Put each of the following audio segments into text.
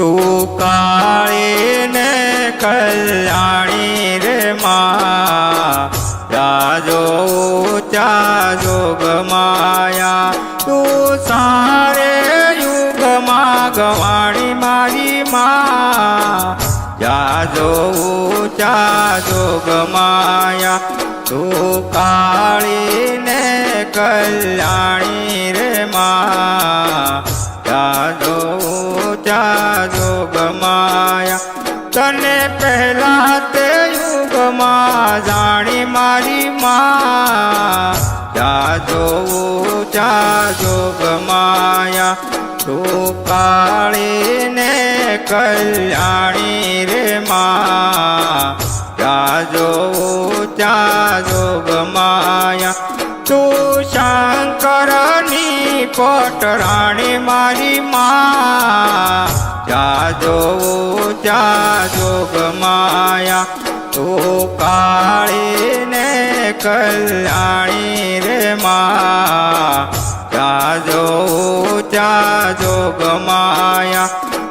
તું કાળી ને કલ્યાણી રે મા રાજો ઊંચા જોગ માયા. તું સારે યુગમાં ગવાણી મારી મા. જાજો ઊંચા જોગ માયા. તું કાળીને કલ્યાણી રે મા ઊંચા તને પહેલા તે યુગમાં જાણી મારી માં. જાજો ઊંચા જોગ માયા તું કાળી ને કલ્યાણી રે માં. જાજો ઊંચા જોગ માયા તું શંકરની કોટરાણી મારી માં. જાજો ઊંચા જોગ માયા, તું કાળી ને કલ્યાણી રે માં જાજો ઊંચા જોગ માયા,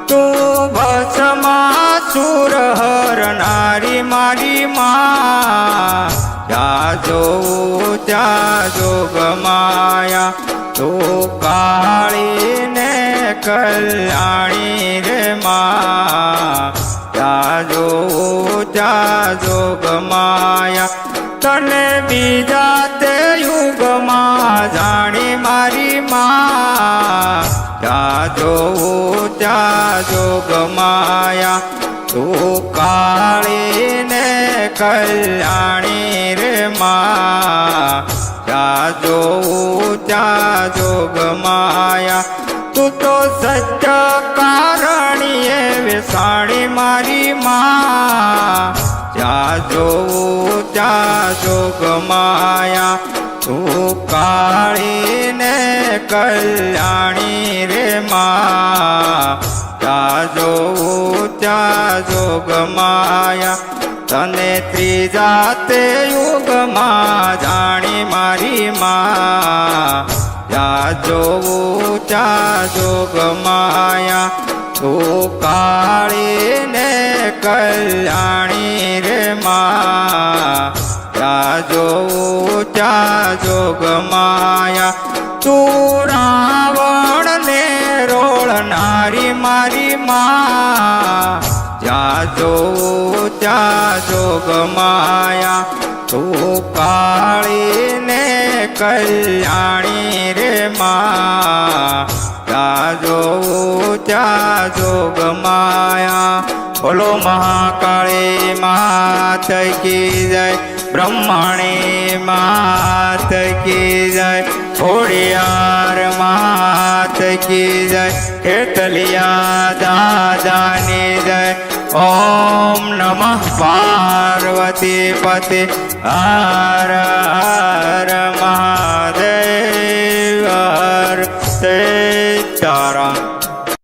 તું ભસમાં સુર હરનારી મારી માં જાજો ઊંચા જોગ માયા, તું કાળી કલ્યાણી રે મા જાજો ઊંચા જોગ માયા તને બીજા તે યુગમાં જાણી મારી મા જાજો ઊંચા જોગ માયા તું કાળી ને કલ્યાણી રે મા જાજો ઊંચા જોગ માયા તું તો સત્ય કારણીએ વેસાણી મારી મા. જાજો ઊંચા જોગ માયા. તું કાળી ને કલ્યાણી રે મા. જાજો ઊંચા જોગ માયા. તને ત્રીજા તે યુગમાં જાણી મારી મા. જાજો ઊંચા જોગ માયા તું કાળી ને કલ્યાણી રે મા જાજો ઊંચા જોગ માયા તું રાવણ ને રોળનારી મારી મા જાજો જોગ માયા તું કાળી કલ્યાણી રે મા. જાજો ઊંચા જોગ માયા બોલો મહાકાળી માત કી જય. બ્રહ્મણી માત કી જય. ખોડિયાર માત કી જય. કેતલિયા દાદાની જય. ઓમ નમઃ પાર્વતી પતિ હર